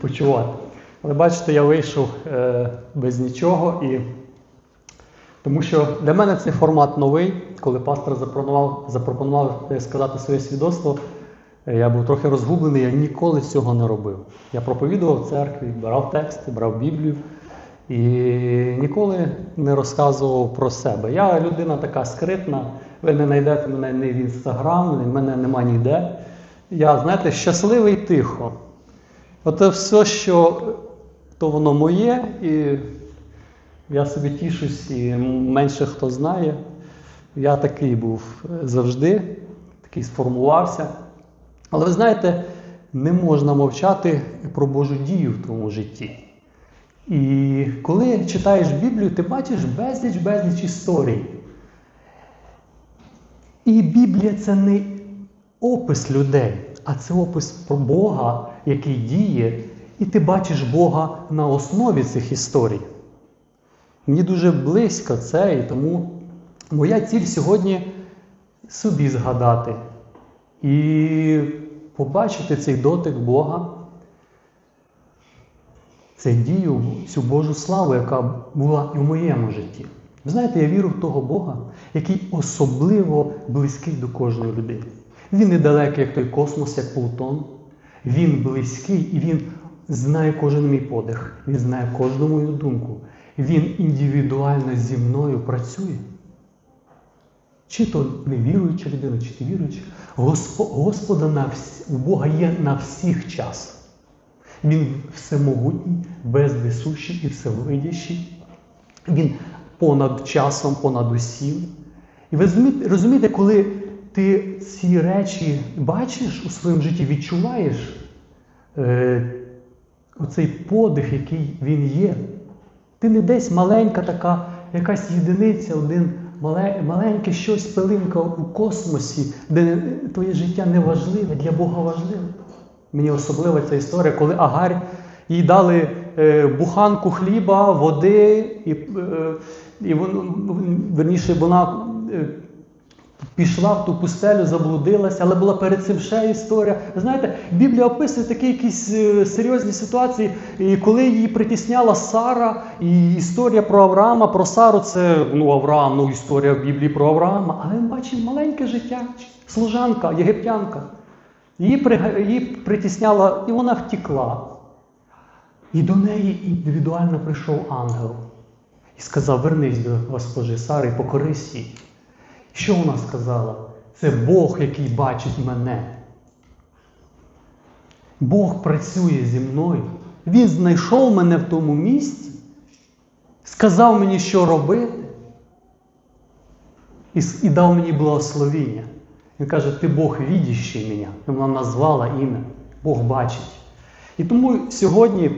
почувати. Але бачите, я вийшов е, без нічого, і тому що для мене цей формат новий. Коли пастор запропонував, запропонував е, сказати своє свідоцтво, е, я був трохи розгублений, я ніколи цього не робив. Я проповідував в церкві, брав тексти, брав Біблію і ніколи не розказував про себе. Я людина така скритна, ви не знайдете мене ні в інстаграм, мене нема ніде. Я, знаєте, щасливий тихо. Оце все, що то воно моє, і я собі тішусь, і менше хто знає. Я такий був завжди, такий сформувався. Але ви знаєте, не можна мовчати про Божу дію в твоєму житті. І коли читаєш Біблію, ти бачиш безліч безліч історій. І Біблія це не опис людей, а це опис про Бога, який діє, і ти бачиш Бога на основі цих історій. Мені дуже близько це, і тому моя ціль сьогодні собі згадати і побачити цей дотик Бога, цю дію, цю Божу славу, яка була і в моєму житті. Ви знаєте, я вірю в того Бога, який особливо близький до кожної людини. Він недалекий, як той космос, як Плутон. Він близький і він знає кожен мій подих, він знає кожну мою думку. Він індивідуально зі мною працює. Чи то невіруюча людина, чи ти віруюча, Госпо- Господа на всі, у Бога є на всіх час. Він всемогутній, безвисущий і всевидящий. Він понад часом, понад усім. І ви розумієте, коли ти ці речі бачиш у своєму житті, відчуваєш е, оцей подих, який він є. Ти не десь маленька така, якась єдиниця, один маленьке щось пилинка у космосі, де твоє життя не важливе, для Бога важливе. Мені особлива ця історія, коли Агарь їй дали е, буханку хліба, води, і, е, і вон, верніше вона е, пішла в ту пустелю, заблудилася, але була перед цим ще історія. Знаєте, Біблія описує такі якісь е, серйозні ситуації, і коли її притісняла Сара, і історія про Авраама, про Сару це ну, Авраам, ну історія в Біблії про Авраама, але він бачив маленьке життя, служанка, єгиптянка. Її, при- її притісняла, і вона втікла. І до неї індивідуально прийшов ангел і сказав: Вернись до госпожи Сари покорись їй. Що вона сказала? Це Бог, який бачить мене. Бог працює зі мною. Він знайшов мене в тому місці, сказав мені, що робити, і, і дав мені благословіння. Він каже, ти Бог відіщий мене. Вона назвала ім'я. Бог бачить. І тому сьогодні,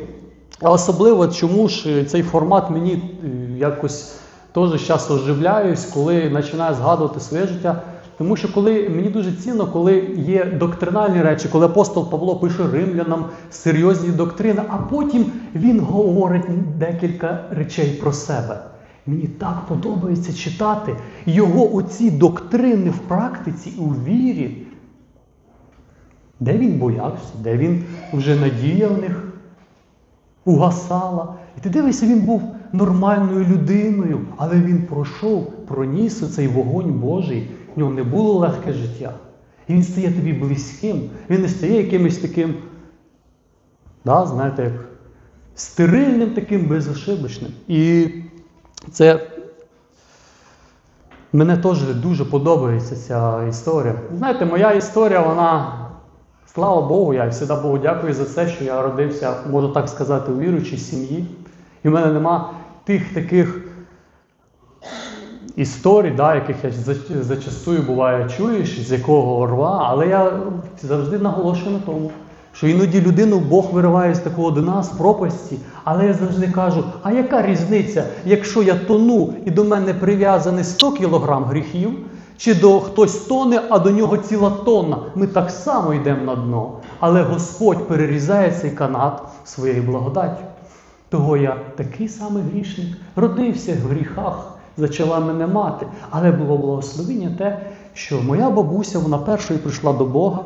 а особливо чому ж е, цей формат мені е, якось теж часто оживляюсь, коли починаю згадувати своє життя. Тому що коли мені дуже цінно, коли є доктринальні речі, коли апостол Павло пише римлянам серйозні доктрини, а потім він говорить декілька речей про себе. Мені так подобається читати його оці доктрини в практиці і у вірі. Де він боявся, де він вже надія в них угасала. І ти дивишся, він був нормальною людиною, але він пройшов, проніс цей вогонь Божий. В нього не було легке життя. І він стає тобі близьким. Він не стає якимось таким, да, знаєте, як стерильним, таким безошибочним. І це Мене теж дуже подобається ця історія. Знаєте, моя історія, вона, слава Богу, я завжди Богу дякую за це, що я родився, можу так сказати, у віруючій сім'ї. І в мене нема тих таких історій, да, яких я за- зачастую буває чуєш, з якого рва, але я завжди наголошую на тому, що іноді людину Бог вириває з такого дна, з пропасті, але я завжди кажу: а яка різниця, якщо я тону і до мене прив'язаний 100 кілограм гріхів, чи до хтось тоне, а до нього ціла тонна. Ми так само йдемо на дно. Але Господь перерізає цей канат своєю благодаттю. Того я такий самий грішник, родився в гріхах, зачала мене мати. Але було благословіння те, що моя бабуся, вона першою прийшла до Бога.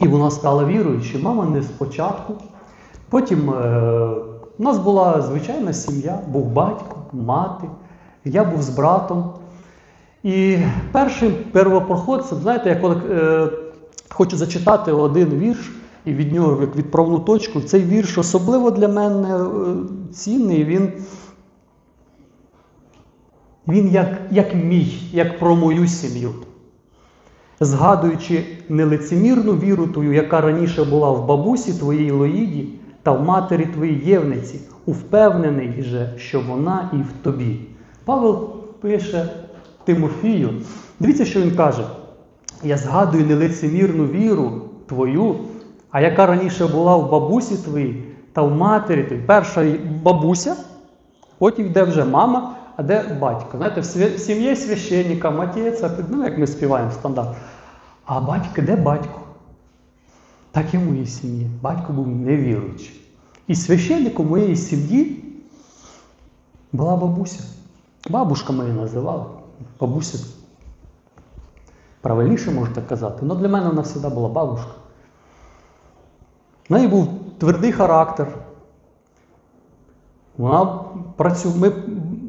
І вона стала віруючою. Мама не спочатку. Потім е, у нас була звичайна сім'я, був батько, мати, я був з братом. І першим первопроходцем, знаєте, я коли е, хочу зачитати один вірш і від нього як відправну точку, цей вірш особливо для мене е, цінний. Він, він як, як мій, як про мою сім'ю. Згадуючи нелицемірну віру тую, яка раніше була в бабусі твоїй Лоїді та в матері твоїй Євниці, упевнений же, що вона і в тобі. Павел пише Тимофію. Дивіться, що він каже: Я згадую нелицемірну віру твою, а яка раніше була в бабусі твоїй та в матері твоїй. Перша бабуся, потім йде вже мама, а де батько. Знаєте, в сім'ї священника, матєця, ну як ми співаємо стандарт. А батько, де батько? Так і в моїй сім'ї. Батько був невіруючий. І священником моєї сім'ї була бабуся. Бабушка ми її називали. Бабуся. Правильніше можете казати. але для мене вона завжди була бабушка. В неї був твердий характер. Вона працю... Ми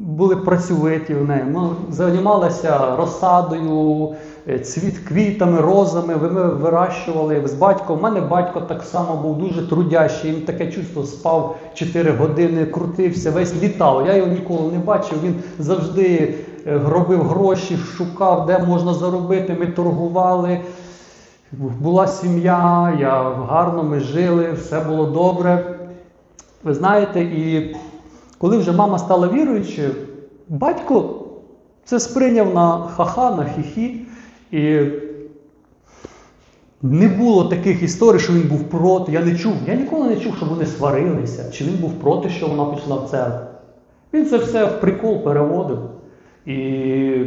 були працьовиті в неї. Ми займалися розсадою, е, цвіт квітами, розами. Ми вирощували з батьком. У мене батько так само був дуже трудящий. Він таке чувство спав 4 години, крутився, весь літав. Я його ніколи не бачив. Він завжди е, робив гроші, шукав, де можна заробити. Ми торгували. Була сім'я, я гарно ми жили, все було добре. Ви знаєте, і коли вже мама стала віруючою, батько це сприйняв на ха-ха, на хі-хі. І не було таких історій, що він був проти. Я не чув. Я ніколи не чув, що вони сварилися, чи він був проти, що вона пішла в церкву. Він це все в прикол переводив. І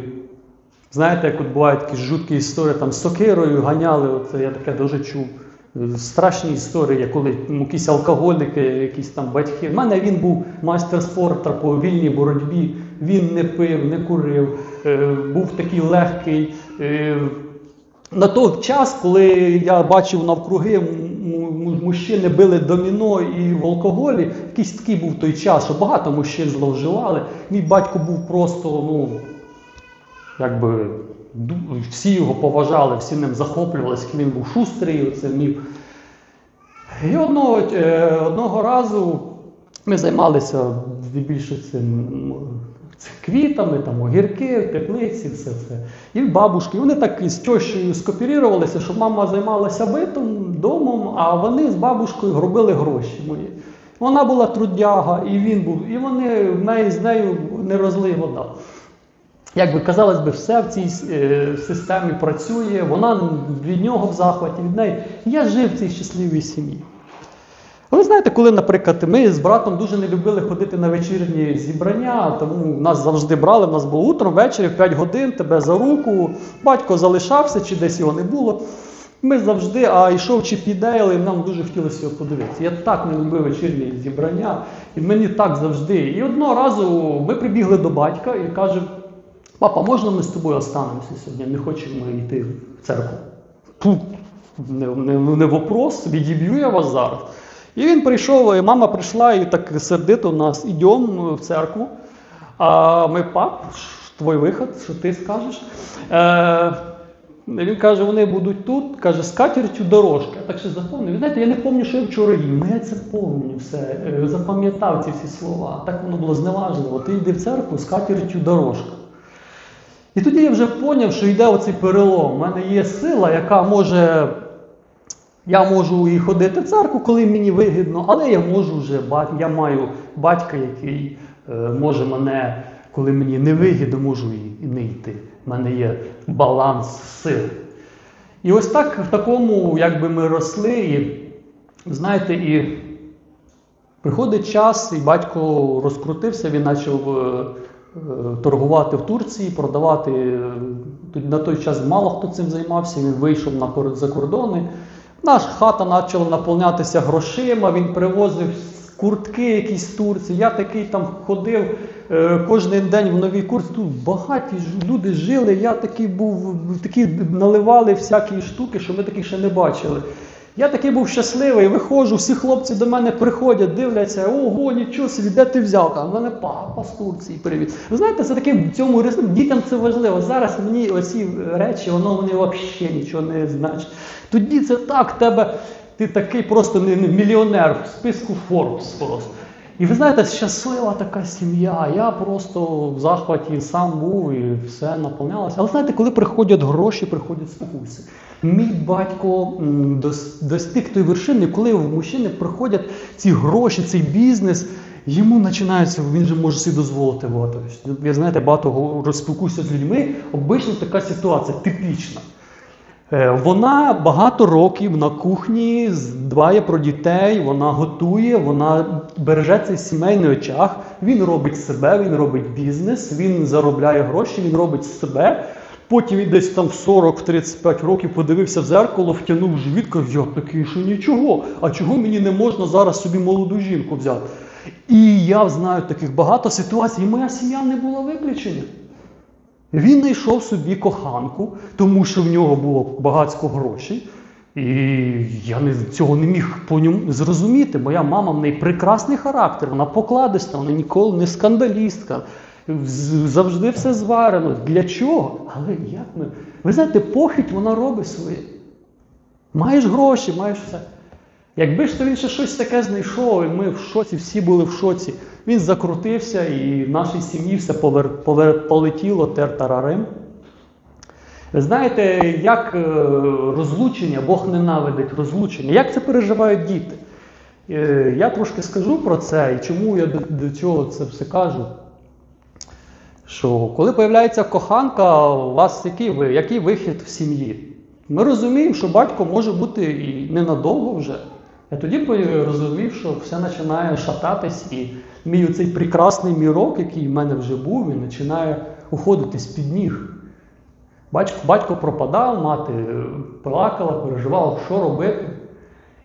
знаєте, як от бувають такі жуткі історії, там з сокирою ганяли, оце я таке дуже чув. Страшні історії, коли ну, якісь алкоголіки, якісь там батьки. У мене він був майстер спорту по вільній боротьбі. Він не пив, не курив, е, був такий легкий. Е, на той час, коли я бачив навкруги, мужчини били доміно і в алкоголі, якийсь такий був той час, що багато мужчин зловживали. Мій батько був просто, ну, якби всі його поважали, всі ним захоплювалися, він був шустрий, оце вмів. І одного, е, одного разу ми займалися здебільшого цим квітами, там, огірки, теплиці, все це. І бабушки. Вони так із тещою скооперувалися, що мама займалася битом, домом, а вони з бабушкою робили гроші мої. Вона була трудяга, і він був, і вони в неї з нею не розлий вода. Як би казалось би, все в цій е, системі працює, вона від нього в захваті, від неї. Я жив в цій щасливій сім'ї. Але знаєте, коли, наприклад, ми з братом дуже не любили ходити на вечірні зібрання, тому нас завжди брали, в нас було утром, ввечері, в 5 годин, тебе за руку, батько залишався, чи десь його не було. Ми завжди, а йшов чи підейли, нам дуже хотілося його подивитися. Я так не любив вечірні зібрання, і мені так завжди. І одного разу ми прибігли до батька і каже, папа, можна ми з тобою останемося сьогодні? Не хочемо йти в церкву. Пу, не, не, не вопрос, відіб'ю я вас зараз. І він прийшов, і мама прийшла і так сердито нас, ідемо в церкву. А ми, пап, твій виход, що ти скажеш? Е, він каже, вони будуть тут, каже, з катертю дорожка. Так ще запомнив. Знаєте, я не пам'ятаю, що я вчора їв. Я це пам'ятаю все. е, Запам'ятав ці всі слова. Так воно було зневажливо. Ти йди в церкву з катертю дорожка. І тоді я вже зрозумів, що йде оцей перелом. У мене є сила, яка може. Я можу і ходити в церкву, коли мені вигідно, але я можу вже я маю батька, який е, може мене, коли мені не вигідно, можу і, не йти. У мене є баланс сил. І ось так в такому, якби ми росли, і знаєте, і приходить час, і батько розкрутився, він почав е, торгувати в Турції, продавати. е, На той час мало хто цим займався, він вийшов на за кордони. Наша хата почала наповнятися грошима, він привозив куртки якісь з Турції. Я такий там ходив е, кожен день в новій куртці. Тут багаті люди жили. Я такий був, такі наливали всякі штуки, що ми таких ще не бачили. Я такий був щасливий, виходжу, всі хлопці до мене приходять, дивляться, ого, нічого собі, де ти взяв? В мене папа з Турції, привіт. Ви знаєте, це таке в цьому рис- дітям це важливо. Зараз мені оці речі, воно вони взагалі нічого не значить. Тоді це так, тебе ти такий просто не, не мільйонер в списку Forbes просто. І ви знаєте, щаслива така сім'я. Я просто в захваті сам був і все наповнялося. Але знаєте, коли приходять гроші, приходять спокуси. Мій батько достиг тої вершини, коли в мужчини приходять ці гроші, цей бізнес. Йому починається, він же може собі дозволити багато. Я знаєте, багато розпілкуюся з людьми. Обично така ситуація типічна. Е, Вона багато років на кухні дбає про дітей, вона готує, вона береже цей сімейний очаг. Він робить себе, він робить бізнес, він заробляє гроші, він робить себе. Потім він десь там в 40-35 років подивився в зеркало, втягнув живіт, каже, я такий, що нічого. А чого мені не можна зараз собі молоду жінку взяти? І я знаю таких багато ситуацій, і моя сім'я не була виключення. Він знайшов собі коханку, тому що в нього було багатько грошей. І я не, цього не міг по ньому зрозуміти. Моя мама в неї прекрасний характер, вона покладиста, вона ніколи не скандалістка. Завжди все зварено. Для чого? Але як ми. Ви знаєте, похідь вона робить своє. Маєш гроші, маєш все. Якби ж то він ще щось таке знайшов, і ми в шоці, всі були в шоці. Він закрутився, і в нашій сім'ї все повер, повер, полетіло тер-тарарим. Ви знаєте, як е, розлучення, Бог ненавидить розлучення, як це переживають діти? Е, Я трошки скажу про це і чому я до, цього це все кажу. Що коли появляється коханка, у вас який, ви- який вихід в сім'ї? Ми розуміємо, що батько може бути і ненадовго вже. Я тоді розумів, що все починає шататись, і мій оцей прекрасний мірок, який в мене вже був, він починає уходити з-під ніг. Батько, батько пропадав, мати е, плакала, переживала, що робити.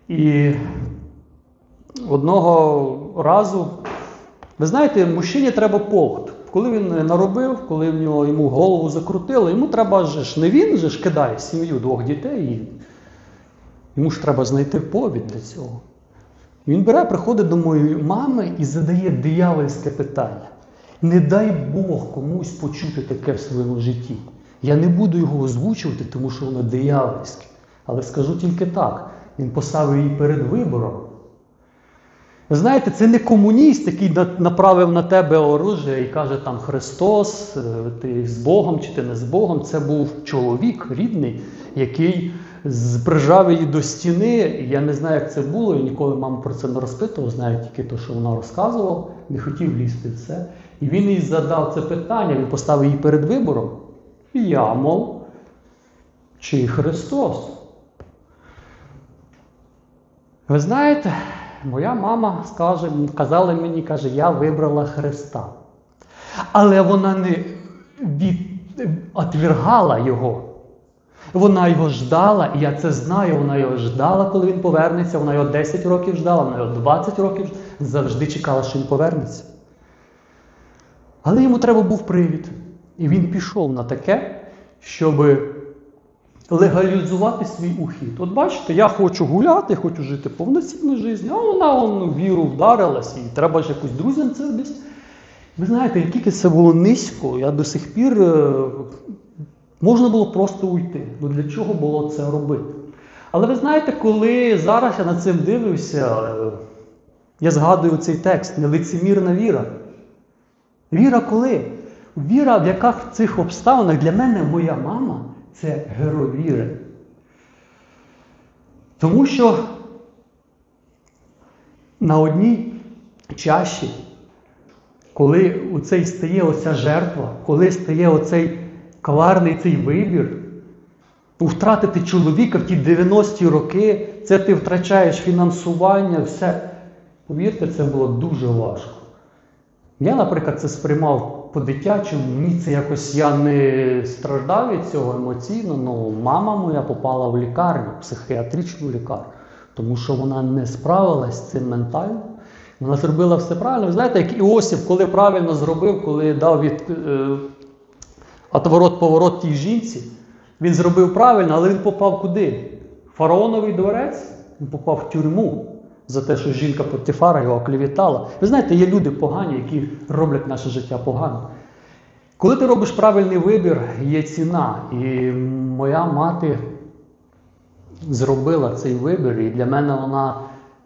І одного разу, ви знаєте, мужчині треба повод. Коли він наробив, коли в нього йому голову закрутило, йому треба ж не він же ж кидає сім'ю двох дітей. І йому ж треба знайти повід для цього. Він бере, приходить до моєї мами і задає диявольське питання. Не дай Бог комусь почути таке в своєму житті. Я не буду його озвучувати, тому що воно диявольське. Але скажу тільки так: він поставив її перед вибором. Ви знаєте, це не комуніст, який направив на тебе оружие і каже там Христос, е, ти з Богом чи ти не з Богом. Це був чоловік рідний, який з- її до стіни. Я не знаю, як це було, я ніколи маму про це не розпитував, знаю тільки те, що вона розказувала, не хотів лізти в це. І він їй задав це питання, він поставив її перед вибором. Я, мов, чи Христос? Ви знаєте, моя мама скаже, казала мені, каже, я вибрала Христа. Але вона не від, його. Вона його ждала, і я це знаю, вона його ждала, коли він повернеться. Вона його 10 років ждала, вона його 20 років завжди чекала, що він повернеться. Але йому треба був привід. І він пішов на таке, щоб легалізувати свій ухід. От бачите, я хочу гуляти, хочу жити повноцінну життя, а вона он, віру вдарилась, і треба ж якось друзям це десь. Ви знаєте, як тільки це було низько, я до сих пір е, можна було просто уйти. Ну для чого було це робити? Але ви знаєте, коли зараз я над цим дивлюся, е, я згадую цей текст нелицемірна віра. Віра коли? Віра, в яких цих обставинах для мене моя мама це герой віри. Тому що на одній чаші, коли у цей стає оця жертва, коли стає оцей коварний цей вибір, втратити чоловіка в ті 90-ті роки, це ти втрачаєш фінансування, все. Повірте, це було дуже важко. Я, наприклад, це сприймав по-дитячому, мені це якось я не страждав від цього емоційно, але мама моя попала в лікарню, психіатричну лікарню, тому що вона не справилась з цим ментально. Вона зробила все правильно. Ви знаєте, як Іосиф, коли правильно зробив, коли дав від е, отворот-поворот тій жінці, він зробив правильно, але він попав куди? Фараоновий дворець? Він попав в тюрму за те, що жінка Потифара його оклівітала. Ви знаєте, є люди погані, які роблять наше життя погано. Коли ти робиш правильний вибір, є ціна. І моя мати зробила цей вибір, і для мене вона,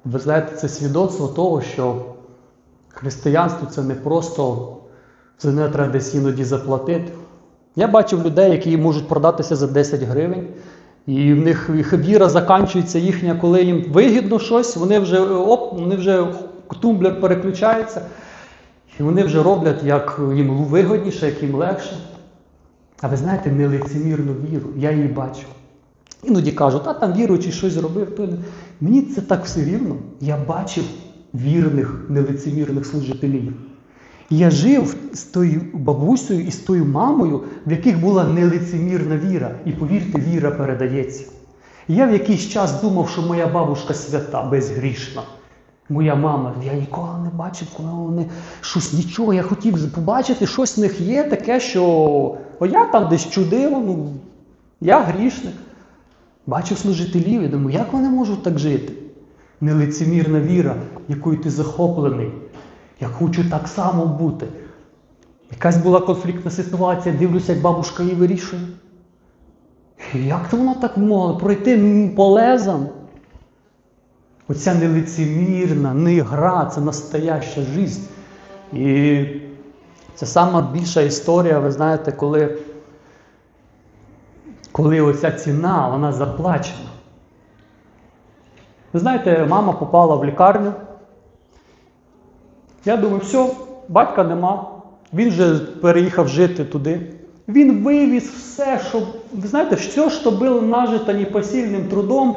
ви знаєте, це свідоцтво того, що християнство це не просто за не треба десь іноді заплатити. Я бачив людей, які можуть продатися за 10 гривень, і в них їх віра закінчується їхня, коли їм вигідно щось, вони вже оп, вони вже тумблер переключається, і вони вже роблять, як їм вигодніше, як їм легше. А ви знаєте, нелицемірну віру, я її бачу. Іноді кажуть, а там віруючий щось зробив. То... не». Мені це так все рівно. Я бачив вірних, нелицемірних служителів. Я жив з тою бабусею і з тою мамою, в яких була нелицемірна віра. І повірте, віра передається. Я в якийсь час думав, що моя бабушка свята, безгрішна. Моя мама, я ніколи не бачив, коли вони щось нічого. Я хотів побачити, щось в них є таке, що о, я там десь чудив, ну, я грішник. Бачив служителів і думаю, як вони можуть так жити? Нелицемірна віра, якою ти захоплений. Я хочу так само бути. Якась була конфліктна ситуація, дивлюся, як бабушка її вирішує. Як то вона так могла пройти полезом? Оця нелицемірна, не гра, це настояща життя. І це сама більша історія, ви знаєте, коли, коли оця ціна, вона заплачена. Ви знаєте, мама попала в лікарню. Я думаю, все, батька нема. Він вже переїхав жити туди. Він вивіз все, що, ви знаєте, все, що було нажито непосильним трудом,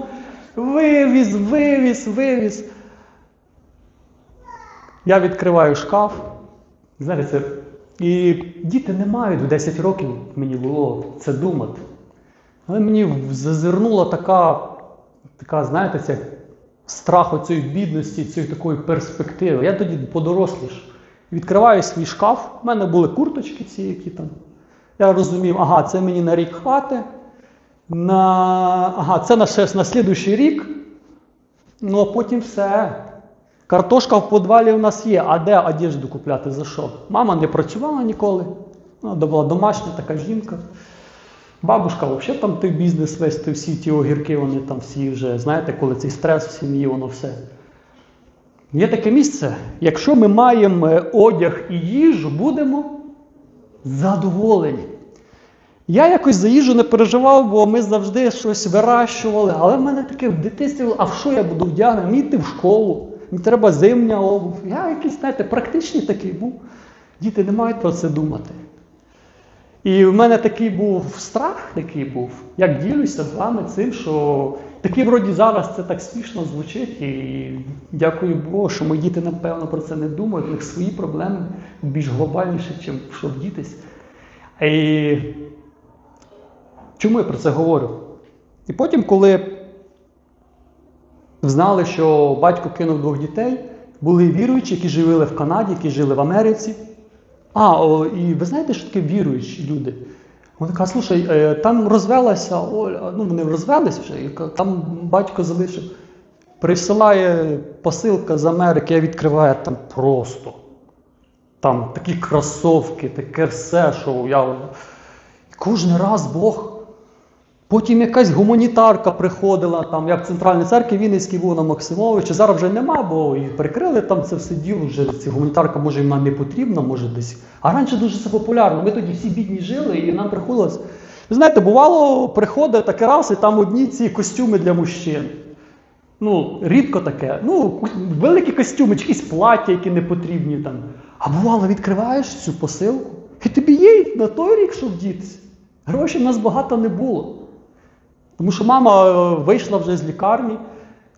вивіз, вивіз, вивіз. Я відкриваю шкаф. Знаєте, це... І діти не мають в 10 років, мені було це думати. Але мені зазирнула така, така знаєте, ця страх оцієї бідності, цієї такої перспективи. Я тоді подоросліш. Відкриваю свій шкаф, у мене були курточки ці, які там. Я розумів, ага, це мені на рік хватить. На... Ага, це на ще на слідуючий рік. Ну, а потім все. Картошка в підвалі у нас є, а де одежду купляти за що? Мама не працювала ніколи. Вона була домашня така жінка. Бабушка взагалі там той бізнес весь, той всі ті огірки, вони там всі вже, знаєте, коли цей стрес в сім'ї, воно все. Є таке місце, якщо ми маємо е, одяг і їжу, будемо задоволені. Я якось за їжу не переживав, бо ми завжди щось вирощували. Але в мене таке в дитинстві, а в що я буду вдягнений? Мені йти в школу, мені треба зимня обув. Я якийсь, знаєте, практичний такий був. Діти не мають про це думати. І в мене такий був страх, такий був. Як ділюся з вами цим, що такі вроді зараз це так смішно звучить. І дякую Богу, що мої діти, напевно, про це не думають. У них свої проблеми більш глобальніші, ніж щоб дітись. І чому я про це говорю? І потім, коли знали, що батько кинув двох дітей, були віруючі, які жили в Канаді, які жили в Америці. А, о, і ви знаєте, що таке віруючі люди? Вони кажуть, слушай, е, там розвелася Оля, ну вони розвелись вже, там батько залишив. Присилає посилка з Америки, я відкриваю там просто. Там такі кросовки, таке все, що я. Кожен раз Бог. Потім якась гуманітарка приходила, там, як в Центральній церкві Вінницькій був на Максимовичі. Зараз вже нема, бо і прикрили там це все діло. Вже ця гуманітарка може вона не потрібна, може десь. А раніше дуже це популярно. Ми тоді всі бідні жили, і нам приходилось. Ви знаєте, бувало, приходить таке раз, і там одні ці костюми для мужчин. Ну, рідко таке. Ну, великі костюми, якісь плаття, які не потрібні там. А бувало, відкриваєш цю посилку, і тобі є на той рік, щоб дітися. Грошей в нас багато не було. Тому що мама е, вийшла вже з лікарні,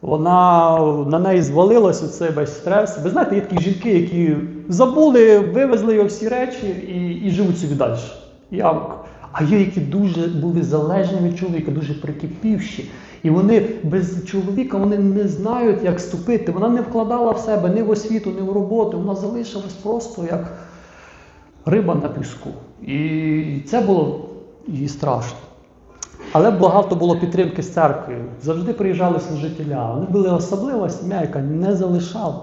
вона на неї звалилася цей весь стрес. Ви знаєте, є такі жінки, які забули, вивезли його всі речі і і живуть собі далі. Я, а є, які дуже були залежні від чоловіка, дуже прикипівші. І вони без чоловіка вони не знають, як ступити. Вона не вкладала в себе ні в освіту, ні в роботу. Вона залишилась просто як риба на піску. І це було їй страшно. Але багато було підтримки з церкви. Завжди приїжджали служителя. Вони були особлива сім'я, яка не залишала.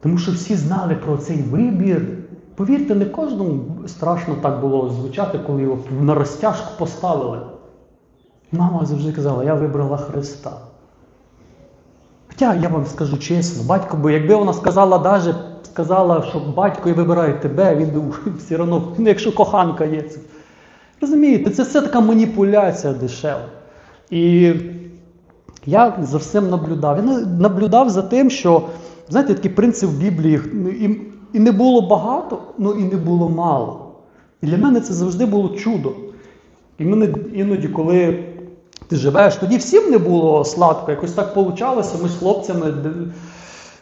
Тому що всі знали про цей вибір. Повірте, не кожному страшно так було звучати, коли його на розтяжку поставили. Мама завжди казала, я вибрала Христа. Хоча я вам скажу чесно, батько би, якби вона сказала, даже сказала, що батько і вибирає тебе, він би все одно, якщо коханка є. Розумієте, це все така маніпуляція дешева. І я за всім наблюдав. Я наблюдав за тим, що, знаєте, такий принцип в Біблії, і, не було багато, ну і не було мало. І для мене це завжди було чудо. І мене іноді, коли ти живеш, тоді всім не було сладко. Якось так получалося. Ми з хлопцями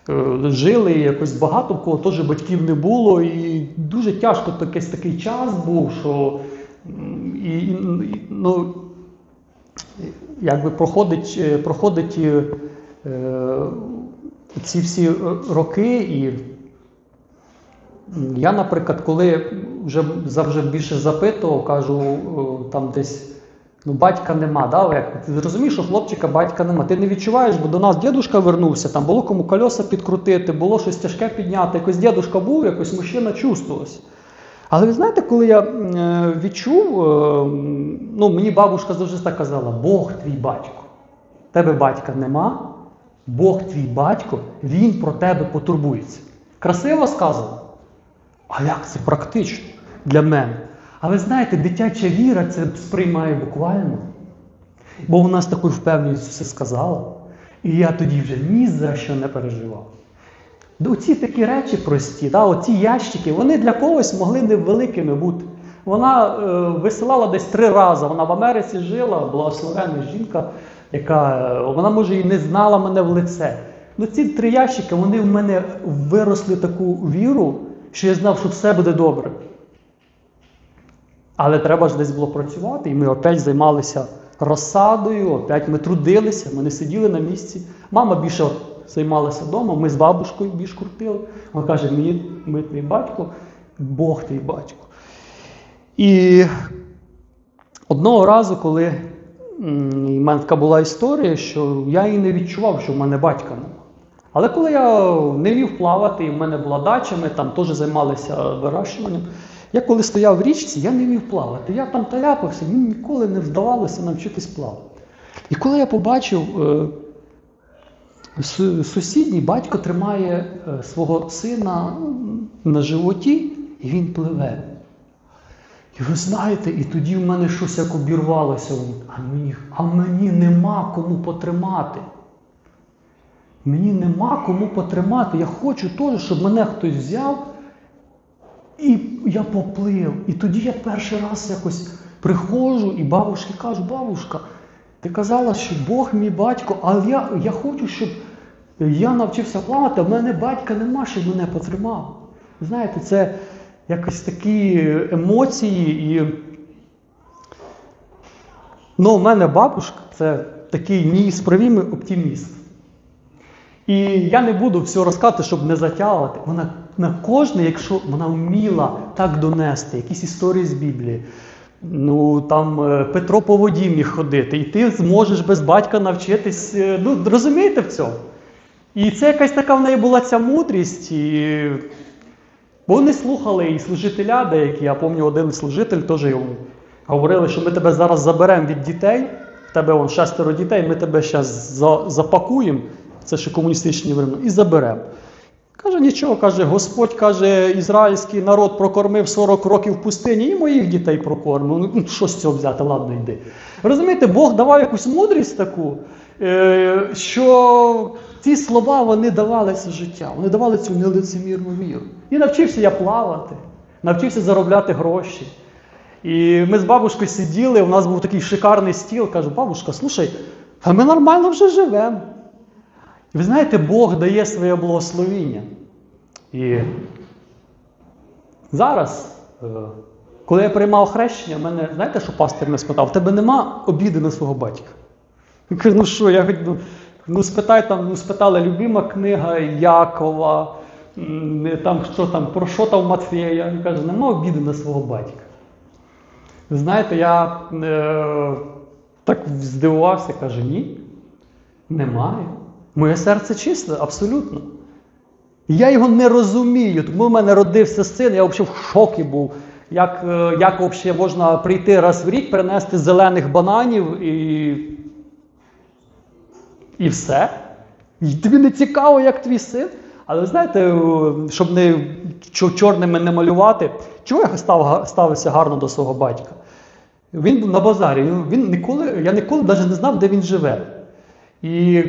е, жили, якось багато в кого теж батьків не було. І дуже тяжко якийсь такий час був, що і, ну, якби проходить, е, проходить е, ці всі роки. і я, наприклад, коли вже завжди більше запитував, кажу, там десь ну, батька нема. Да? Як? Ти розумієш, що хлопчика батька нема. Ти не відчуваєш, бо до нас дідушка вернувся, там було кому кольоса підкрутити, було щось тяжке підняти. Якось дідушка був, якось мужчина чувствувався. Але ви знаєте, коли я е, відчув, е, ну мені бабушка завжди так казала: Бог твій батько. Тебе батька нема, Бог твій батько, Він про тебе потурбується. Красиво сказано. А як це практично для мене? А ви знаєте, дитяча віра це сприймає буквально. Бо вона з такою впевненістю все сказала. І я тоді вже ні за що не переживав. Оці такі речі прості, да, оці ящики, вони для когось могли невеликими бути. Вона е, висилала десь три рази. Вона в Америці жила, благословенна жінка, яка е, вона, може, і не знала мене в лице. Ну ці три ящики вони в мене виросли таку віру, що я знав, що все буде добре. Але треба ж десь було працювати, і ми опять займалися розсадою, опять ми трудилися, ми не сиділи на місці. Мама більше займалася вдома, ми з бабушкою більш крутили. Вона каже, мені ми твій батько, Бог твій батько. І одного разу, коли в мене така була історія, що я і не відчував, що в мене батька нема. Але коли я не вмів плавати, і в мене була дача, ми там теж займалися вирощуванням. Я коли стояв в річці, я не вмів плавати. Я там таляпався, мені ніколи не вдавалося навчитись плавати. І коли я побачив, е, сусідній батько тримає е, свого сина на животі, і він пливе. І ви знаєте, і тоді в мене щось як обірвалося. А мені, а мені нема кому потримати. Мені нема кому потримати. Я хочу теж, щоб мене хтось взяв. І я поплив. І тоді я перший раз якось приходжу і бабушці кажу, бабушка, ти казала, що Бог мій батько, але я я хочу, щоб я навчився плавати, а в мене батька нема, щоб мене потримав. Знаєте, це якось такі емоції. І... Ну, у мене бабушка це такий неісправимий оптиміст. І я не буду все розказати, щоб не затягувати. Вона на кожне, якщо вона вміла так донести, якісь історії з Біблії. Ну там е, Петро по воді міг ходити, і ти зможеш без батька навчитись. Е, ну, розумієте в цьому? І це якась така в неї була ця мудрість. І... Бо вони слухали і служителя деякі, я пам'ятаю, один служитель теж йому говорили, що ми тебе зараз заберемо від дітей, в тебе вон шестеро дітей, ми тебе зараз запакуємо, це ще комуністичні времена, і заберемо. Каже, нічого, каже, Господь каже, ізраїльський народ прокормив 40 років в пустині і моїх дітей прокормив. Ну, що з цього взяти? Ладно, йди. Розумієте, Бог давав якусь мудрість таку, е, що ці слова вони давалися життя, вони давали цю нелицемірну віру. І навчився я плавати, навчився заробляти гроші. І ми з бабушкою сиділи, у нас був такий шикарний стіл. Кажу, бабушка, слушай, а ми нормально вже живемо. І ви знаєте, Бог дає своє благословіння. І зараз, е, коли я приймав хрещення, мене, знаєте, що пастир мене спитав, в тебе нема обіди на свого батька? Я кажу, ну що, я ну, ну спитай там, ну спитали любима книга Якова, там, що там, про що там Матфея. Я кажу, нема обіди на свого батька. Ви знаєте, я. Е, Так здивувався, каже, ні, немає. Моє серце чисте, абсолютно. Я його не розумію, тому в мене родився син, я взагалі в шокі був. Як, е, як взагалі можна прийти раз в рік, принести зелених бананів і. І все. І тобі не цікаво, як твій син. Але знаєте, е, щоб не чо- чорними не малювати, чого я став, ставився гарно до свого батька? Він був на базарі. Він ніколи, я ніколи навіть не знав, де він живе. І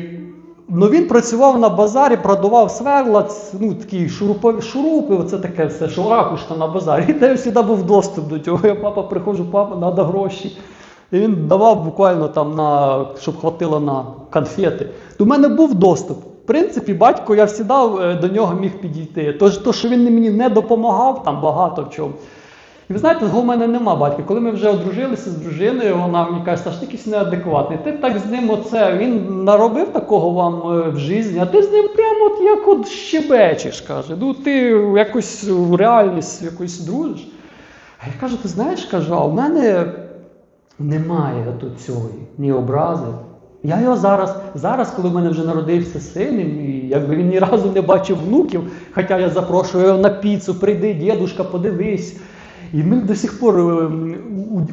ну, він працював на базарі, продавав сверла, ну, такі шурупи, шурупи, оце таке все, що ракушка на базарі. І де завжди був доступ до цього. Я папа приходжу, папа, треба гроші. І він давав буквально там на, щоб хватило на конфети. До мене був доступ. В принципі, батько я завжди до нього міг підійти. Тож, то, що він мені не допомагав, там багато в чому. І ви знаєте, того в мене нема батька. Коли ми вже одружилися з дружиною, вона мені каже, Саш, ти якийсь неадекватний. Ти так з ним оце, він наробив такого вам е, в житті, а ти з ним прямо от як от щебечеш, каже. Ну ти якось в реальність якось дружиш. А я кажу, ти знаєш, кажу, а в мене немає цього, ні образи. Я його зараз, зараз, коли в мене вже народився син, і якби він ні разу не бачив внуків, хоча я запрошую його на піцу, прийди, дідушка, подивись. І мене до сих пор е,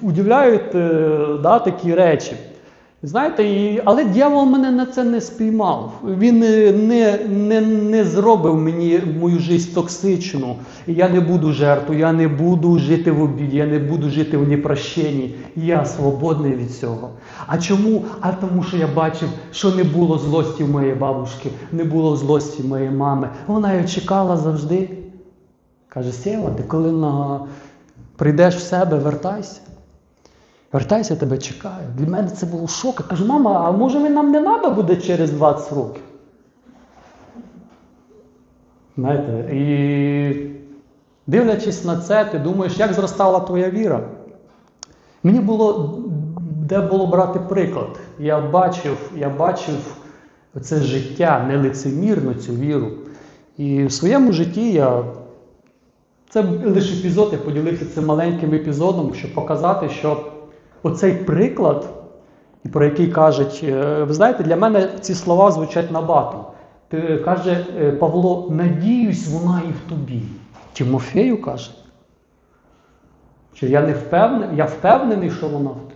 удивляють е, да, такі речі. Знаєте, і, але дьявол мене на це не спіймав. Він е, не, не, не зробив мені мою життя токсичну. Я не буду жертвою, я не буду жити в обіді, я не буду жити в непрощенні. Я свободний від цього. А чому? А тому, що я бачив, що не було злості в моєї бабушки, не було злості в моєї мами. Вона її чекала завжди. Каже, Сєва, ти коли на... прийдеш в себе, вертайся. Вертайся, тебе чекаю. Для мене це було шок. Я кажу, мама, а може ви нам не треба буде через 20 років? Знаєте, і дивлячись на це, ти думаєш, як зростала твоя віра? Мені було де було брати приклад. Я бачив, я бачив це життя нелицемірно, цю віру. І в своєму житті я. Це лише епізод, я поділився цим маленьким епізодом, щоб показати, що оцей приклад, про який кажуть, е, ви знаєте, для мене ці слова звучать набагато. Каже е, Павло, надіюсь, вона і в тобі. Тимофею каже. Чи я не впевнений, я впевнений, що вона в тобі.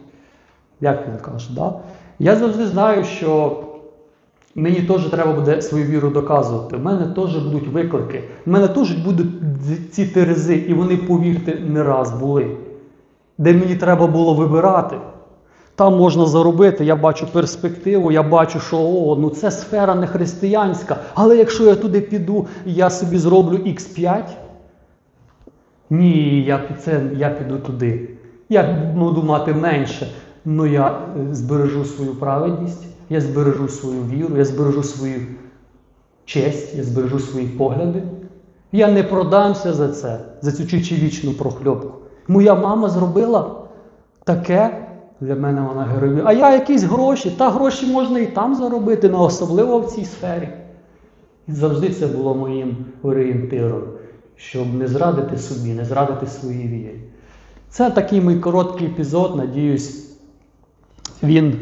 Як він каже, да? Я завжди знаю, що мені теж треба буде свою віру доказувати. У мене теж будуть виклики. У мене теж будуть ці терези, і вони, повірте, не раз були. Де мені треба було вибирати. Там можна заробити, я бачу перспективу, я бачу, що о, ну це сфера не християнська. Але якщо я туди піду, я собі зроблю X5. Ні, я, це, я піду туди. Я буду мати менше, але я е, збережу свою праведність, я збережу свою віру, я збережу свою честь, я збережу свої погляди. Я не продамся за це, за цю чечевічну прохльопку. Моя мама зробила таке, для мене вона героїня. А я якісь гроші, та гроші можна і там заробити, але особливо в цій сфері. І завжди це було моїм орієнтиром, щоб не зрадити собі, не зрадити своїй вірі. Це такий мій короткий епізод, надіюсь, він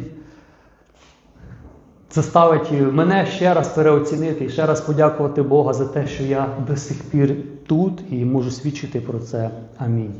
заставить мене ще раз переоцінити і ще раз подякувати Бога за те, що я до сих пір тут і можу свідчити про це. Амінь.